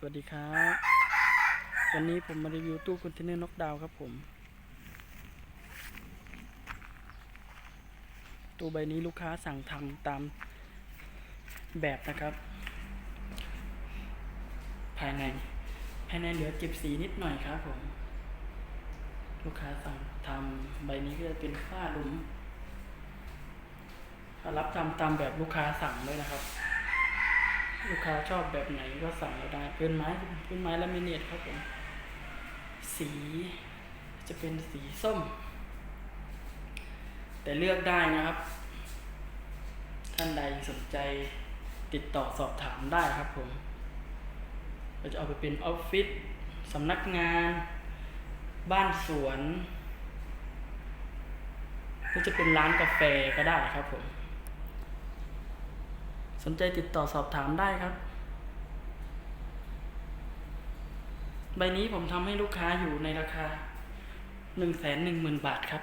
สวัสดีครับ วันนี้ผมมารีวิวตู้คอนเทนเนอร์น็อกดาวครับผม ตู้ใบนี้ลูกค้าสั่งทำตามแบบนะครับ ภายใน ภายในเหลือเก็บสีนิดหน่อยครับผม ลูกค้าสั่งทำใบนี้ก็จะเป็นฝ้าหลุมรับทำตามแบบลูกค้าสั่งเลยนะครับ ลูกค้าชอบแบบไหนก็สั่งเราได้เป็นไม้เป็นไม้ลามิเนตครับผม สีจะเป็นสีส้ม แต่เลือกได้นะครับ ท่านใดสนใจติดต่อสอบถามได้ครับผมเราจะเอาไปเป็นออฟฟิศสำนักงาน บ้านสวนหรือจะเป็นร้านกาแฟก็ได้ครับผม นใจติดต่อสอบถามได้ครับ ใบนี้ผมทำให้ลูกค้าอยู่ในราคา 1 1 0 0 0 0 บาทครับ